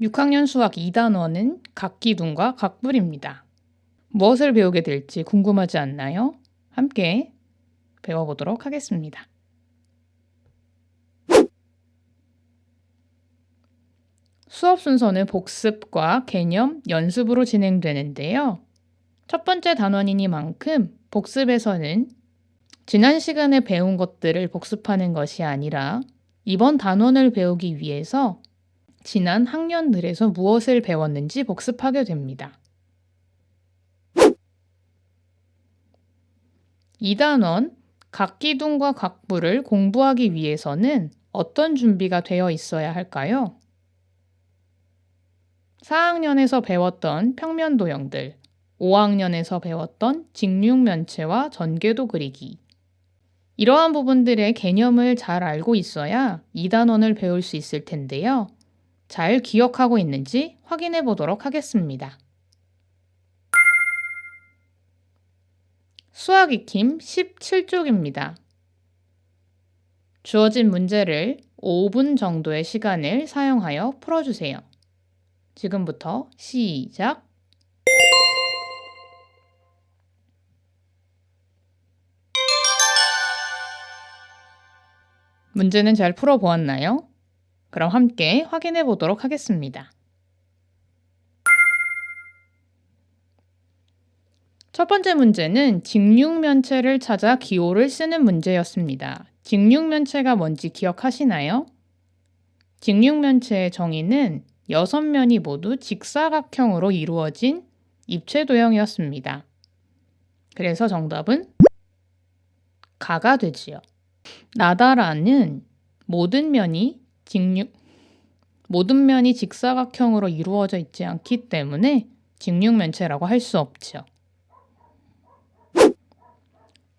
6학년 수학 2단원은 각기둥과 각불입니다. 무엇을 배우게 될지 궁금하지 않나요? 함께 배워보도록 하겠습니다. 수업 순서는 복습과 개념, 연습으로 진행되는데요. 첫 번째 단원이니만큼 복습에서는 지난 시간에 배운 것들을 복습하는 것이 아니라 이번 단원을 배우기 위해서 지난 학년들에서 무엇을 배웠는지 복습하게 됩니다. 2단원 각 기둥과 각부를 공부하기 위해서는 어떤 준비가 되어 있어야 할까요? 4학년에서 배웠던 평면 도형들, 5학년에서 배웠던 직육면체와 전개도 그리기. 이러한 부분들의 개념을 잘 알고 있어야 2단원을 배울 수 있을 텐데요. 잘 기억하고 있는지 확인해 보도록 하겠습니다. 수학 익힘 17쪽입니다. 주어진 문제를 5분 정도의 시간을 사용하여 풀어주세요. 지금부터 시작! 문제는 잘 풀어보았나요? 그럼 함께 확인해 보도록 하겠습니다. 첫 번째 문제는 직육면체를 찾아 기호를 쓰는 문제였습니다. 직육면체가 뭔지 기억하시나요? 직육면체의 정의는 여섯 면이 모두 직사각형으로 이루어진 입체 도형이었습니다. 그래서 정답은 가가 되지요. 나다라는 모든 면이 직육 모든 면이 직사각형으로 이루어져 있지 않기 때문에 직육면체라고 할 수 없죠.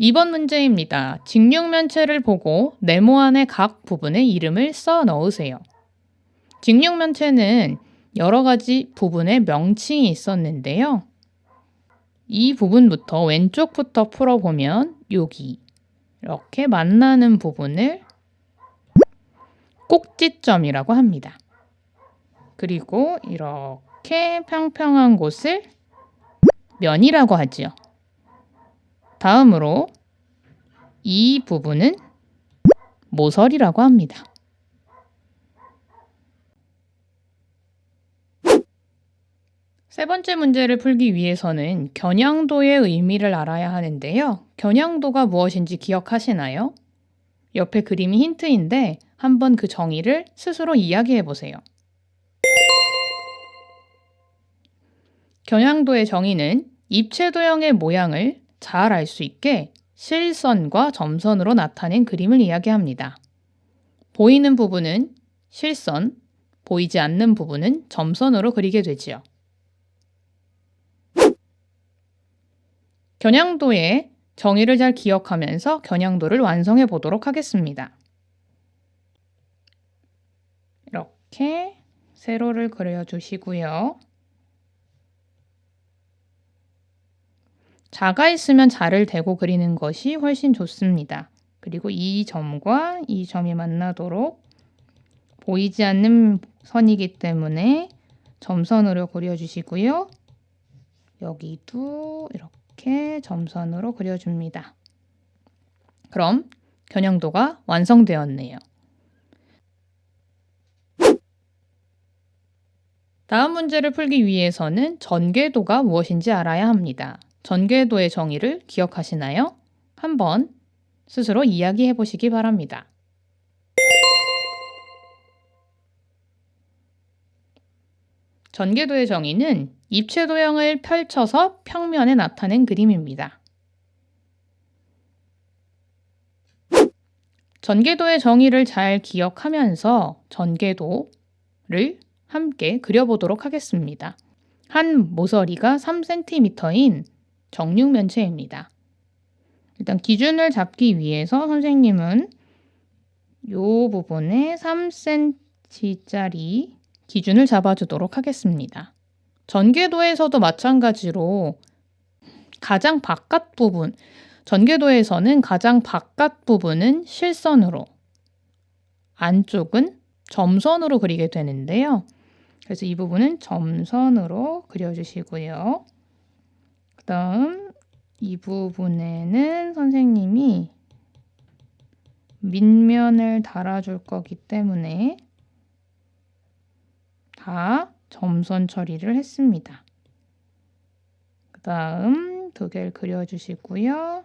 2번 문제입니다. 직육면체를 보고 네모 안의 각 부분에 이름을 써 넣으세요. 직육면체는 여러 가지 부분에 명칭이 있었는데요. 이 부분부터 왼쪽부터 풀어보면 여기 이렇게 만나는 부분을 꼭지점이라고 합니다. 그리고 이렇게 평평한 곳을 면이라고 하지요. 다음으로 이 부분은 모서리라고 합니다. 세 번째 문제를 풀기 위해서는 겨냥도의 의미를 알아야 하는데요. 겨냥도가 무엇인지 기억하시나요? 옆에 그림이 힌트인데 한번 그 정의를 스스로 이야기해 보세요. 겨냥도의 정의는 입체 도형의 모양을 잘 알 수 있게 실선과 점선으로 나타낸 그림을 이야기합니다. 보이는 부분은 실선, 보이지 않는 부분은 점선으로 그리게 되지요. 겨냥도의 정의를 잘 기억하면서 겨냥도를 완성해 보도록 하겠습니다. 이렇게 세로를 그려주시고요. 자가 있으면 자를 대고 그리는 것이 훨씬 좋습니다. 그리고 이 점과 이 점이 만나도록 보이지 않는 선이기 때문에 점선으로 그려주시고요. 여기도 이렇게 점선으로 그려줍니다. 그럼 겨냥도가 완성되었네요. 다음 문제를 풀기 위해서는 전개도가 무엇인지 알아야 합니다. 전개도의 정의를 기억하시나요? 한번 스스로 이야기해 보시기 바랍니다. 전개도의 정의는 입체 도형을 펼쳐서 평면에 나타낸 그림입니다. 전개도의 정의를 잘 기억하면서 전개도를 함께 그려보도록 하겠습니다. 한 모서리가 3cm인 정육면체입니다. 일단 기준을 잡기 위해서 선생님은 이 부분에 3cm짜리 기준을 잡아주도록 하겠습니다. 전개도에서도 마찬가지로 가장 바깥 부분, 전개도에서는 가장 바깥 부분은 실선으로, 안쪽은 점선으로 그리게 되는데요. 그래서 이 부분은 점선으로 그려주시고요. 그 다음 이 부분에는 선생님이 밑면을 달아줄 거기 때문에 다 점선 처리를 했습니다. 그 다음 두 개를 그려주시고요.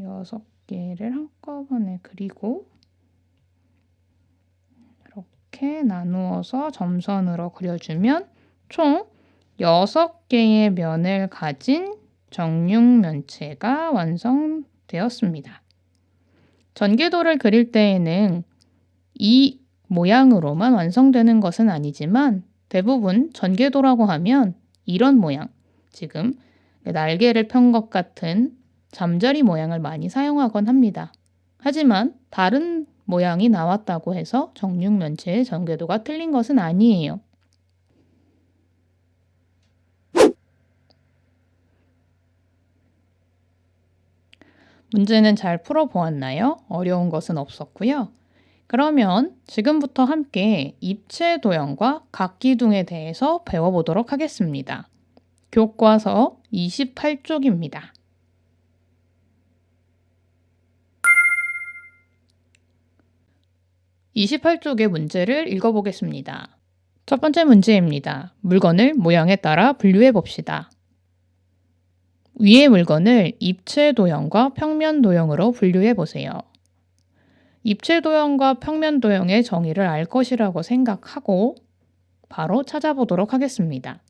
여섯 개를 한꺼번에 그리고 이렇게 나누어서 점선으로 그려주면 총 6개의 면을 가진 정육면체가 완성되었습니다. 전개도를 그릴 때에는 이 모양으로만 완성되는 것은 아니지만 대부분 전개도라고 하면 이런 모양, 지금 날개를 편 것 같은 잠자리 모양을 많이 사용하곤 합니다. 하지만 다른 모양이 나왔다고 해서 정육면체의 전개도가 틀린 것은 아니에요. 문제는 잘 풀어보았나요? 어려운 것은 없었고요. 그러면 지금부터 함께 입체 도형과 각기둥에 대해서 배워보도록 하겠습니다. 교과서 28쪽입니다. 28쪽의 문제를 읽어보겠습니다. 첫 번째 문제입니다. 물건을 모양에 따라 분류해 봅시다. 위의 물건을 입체 도형과 평면 도형으로 분류해 보세요. 입체 도형과 평면 도형의 정의를 알 것이라고 생각하고 바로 찾아보도록 하겠습니다.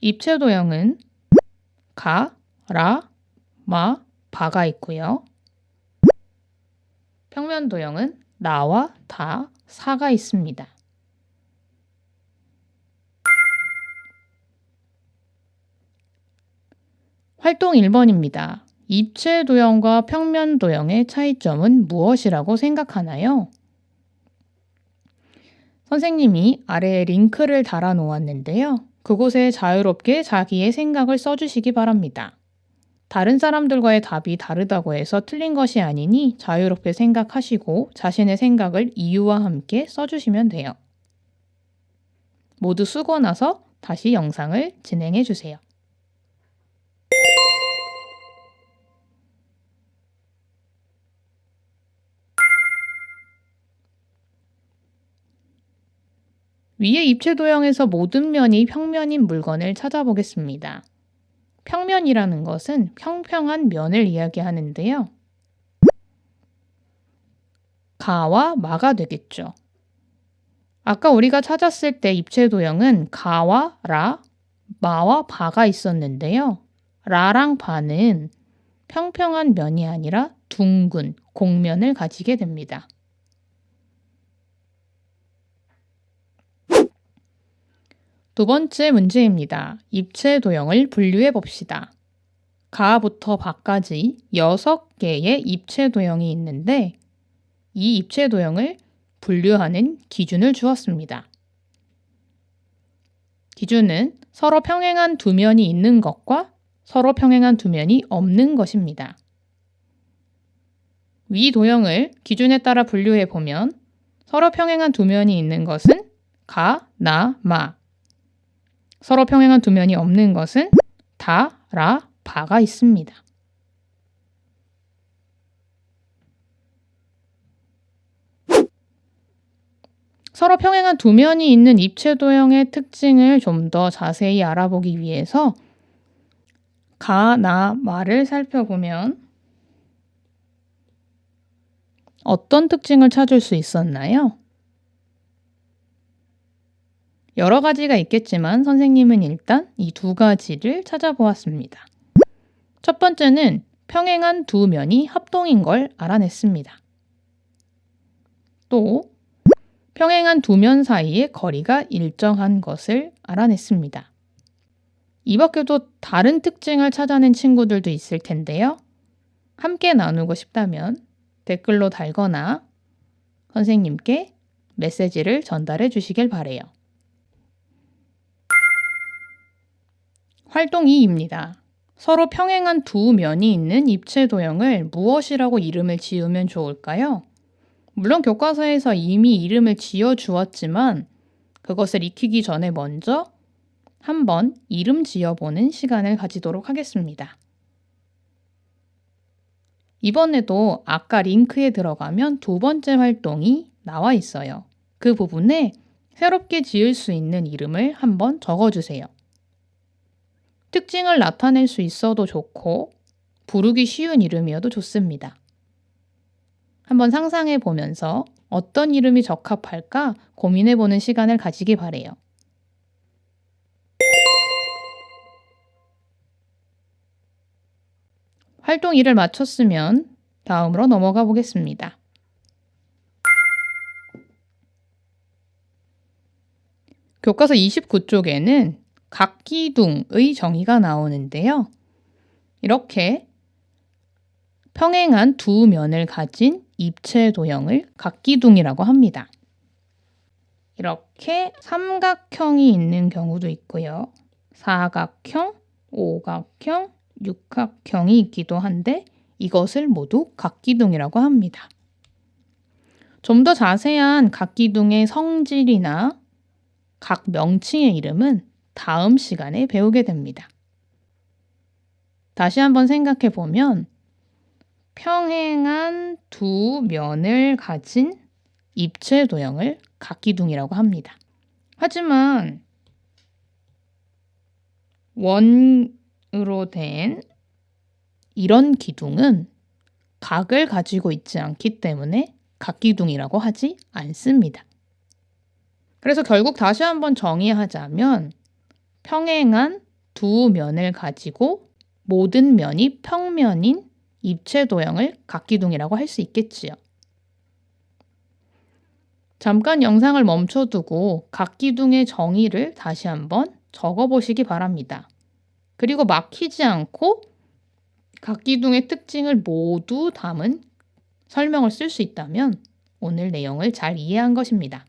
입체 도형은 가, 라, 마, 바가 있고요. 평면 도형은 나와 다, 사가 있습니다. 활동 1번입니다. 입체 도형과 평면 도형의 차이점은 무엇이라고 생각하나요? 선생님이 아래에 링크를 달아 놓았는데요. 그곳에 자유롭게 자기의 생각을 써주시기 바랍니다. 다른 사람들과의 답이 다르다고 해서 틀린 것이 아니니 자유롭게 생각하시고 자신의 생각을 이유와 함께 써주시면 돼요. 모두 쓰고 나서 다시 영상을 진행해 주세요. 위의 입체 도형에서 모든 면이 평면인 물건을 찾아보겠습니다. 평면이라는 것은 평평한 면을 이야기하는데요. 가와 마가 되겠죠. 아까 우리가 찾았을 때 입체 도형은 가와 라, 마와 바가 있었는데요. 라랑 바는 평평한 면이 아니라 둥근 곡면을 가지게 됩니다. 두 번째 문제입니다. 입체 도형을 분류해 봅시다. 가부터 바까지 6개의 입체 도형이 있는데 이 입체 도형을 분류하는 기준을 주었습니다. 기준은 서로 평행한 두 면이 있는 것과 서로 평행한 두 면이 없는 것입니다. 위 도형을 기준에 따라 분류해 보면 서로 평행한 두 면이 있는 것은 가, 나, 마, 서로 평행한 두 면이 없는 것은 다, 라, 바가 있습니다. 서로 평행한 두 면이 있는 입체 도형의 특징을 좀 더 자세히 알아보기 위해서 가, 나, 마를 살펴보면 어떤 특징을 찾을 수 있었나요? 여러 가지가 있겠지만 선생님은 일단 이 두 가지를 찾아보았습니다. 첫 번째는 평행한 두 면이 합동인 걸 알아냈습니다. 또 평행한 두 면 사이의 거리가 일정한 것을 알아냈습니다. 이 밖에도 다른 특징을 찾아낸 친구들도 있을 텐데요. 함께 나누고 싶다면 댓글로 달거나 선생님께 메시지를 전달해 주시길 바래요. 활동 2입니다. 서로 평행한 두 면이 있는 입체 도형을 무엇이라고 이름을 지으면 좋을까요? 물론 교과서에서 이미 이름을 지어 주었지만 그것을 익히기 전에 먼저 한번 이름 지어보는 시간을 가지도록 하겠습니다. 이번에도 아까 링크에 들어가면 두 번째 활동이 나와 있어요. 그 부분에 새롭게 지을 수 있는 이름을 한번 적어주세요. 특징을 나타낼 수 있어도 좋고 부르기 쉬운 이름이어도 좋습니다. 한번 상상해 보면서 어떤 이름이 적합할까 고민해 보는 시간을 가지기 바래요. 활동 1을 마쳤으면 다음으로 넘어가 보겠습니다. 교과서 29쪽에는 각기둥의 정의가 나오는데요. 이렇게 평행한 두 면을 가진 입체 도형을 각기둥이라고 합니다. 이렇게 삼각형이 있는 경우도 있고요. 사각형, 오각형, 육각형이 있기도 한데 이것을 모두 각기둥이라고 합니다. 좀 더 자세한 각기둥의 성질이나 각 명칭의 이름은 다음 시간에 배우게 됩니다. 다시 한번 생각해 보면 평행한 두 면을 가진 입체 도형을 각기둥이라고 합니다. 하지만 원으로 된 이런 기둥은 각을 가지고 있지 않기 때문에 각기둥이라고 하지 않습니다. 그래서 결국 다시 한번 정의하자면 평행한 두 면을 가지고 모든 면이 평면인 입체 도형을 각기둥이라고 할 수 있겠지요. 잠깐 영상을 멈춰두고 각기둥의 정의를 다시 한번 적어보시기 바랍니다. 그리고 막히지 않고 각기둥의 특징을 모두 담은 설명을 쓸 수 있다면 오늘 내용을 잘 이해한 것입니다.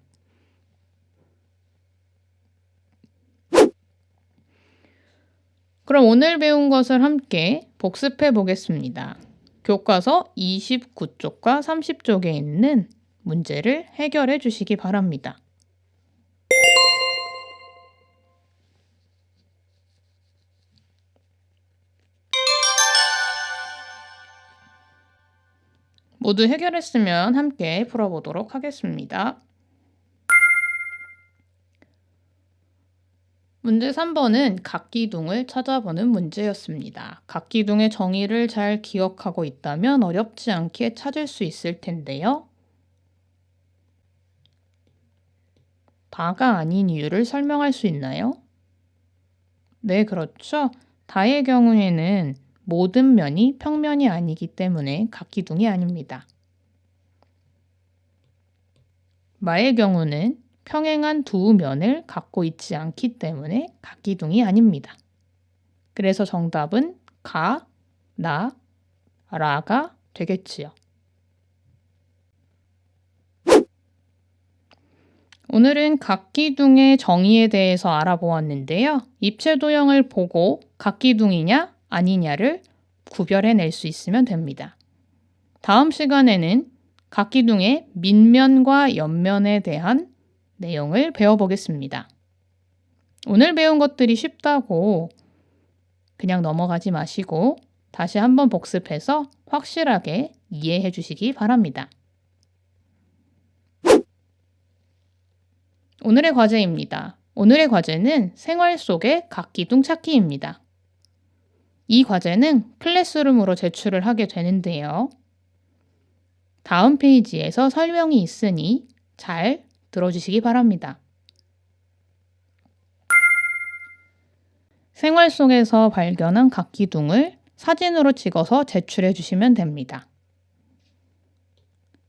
그럼 오늘 배운 것을 함께 복습해 보겠습니다. 교과서 29쪽과 30쪽에 있는 문제를 해결해 주시기 바랍니다. 모두 해결했으면 함께 풀어보도록 하겠습니다. 문제 3번은 각기둥을 찾아보는 문제였습니다. 각기둥의 정의를 잘 기억하고 있다면 어렵지 않게 찾을 수 있을 텐데요. 다가 아닌 이유를 설명할 수 있나요? 네, 그렇죠. 다의 경우에는 모든 면이 평면이 아니기 때문에 각기둥이 아닙니다. 마의 경우는 평행한 두 면을 갖고 있지 않기 때문에 각기둥이 아닙니다. 그래서 정답은 가, 나, 라가 되겠지요. 오늘은 각기둥의 정의에 대해서 알아보았는데요. 입체 도형을 보고 각기둥이냐 아니냐를 구별해낼 수 있으면 됩니다. 다음 시간에는 각기둥의 밑면과 옆면에 대한 내용을 배워보겠습니다. 오늘 배운 것들이 쉽다고 그냥 넘어가지 마시고 다시 한번 복습해서 확실하게 이해해 주시기 바랍니다. 오늘의 과제입니다. 오늘의 과제는 생활 속의 각기둥 찾기입니다. 이 과제는 클래스룸으로 제출을 하게 되는데요. 다음 페이지에서 설명이 있으니 잘 들어주시기 바랍니다. 생활 속에서 발견한 각 기둥을 사진으로 찍어서 제출해 주시면 됩니다.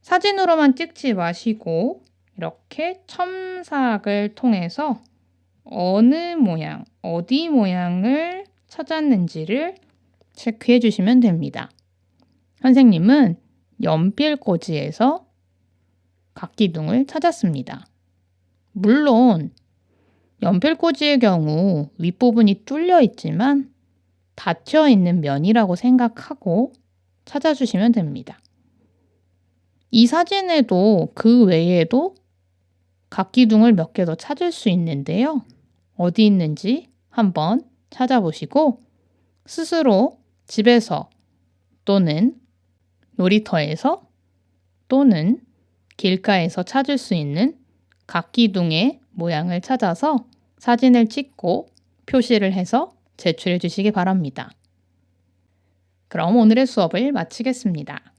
사진으로만 찍지 마시고 이렇게 첨삭을 통해서 어느 모양, 어디 모양을 찾았는지를 체크해 주시면 됩니다. 선생님은 연필꽂이에서 각 기둥을 찾았습니다. 물론 연필꽂이의 경우 윗부분이 뚫려 있지만 닫혀 있는 면이라고 생각하고 찾아주시면 됩니다. 이 사진에도 그 외에도 각 기둥을 몇 개 더 찾을 수 있는데요. 어디 있는지 한번 찾아보시고 스스로 집에서 또는 놀이터에서 또는 길가에서 찾을 수 있는 각기둥의 모양을 찾아서 사진을 찍고 표시를 해서 제출해 주시기 바랍니다. 그럼 오늘의 수업을 마치겠습니다.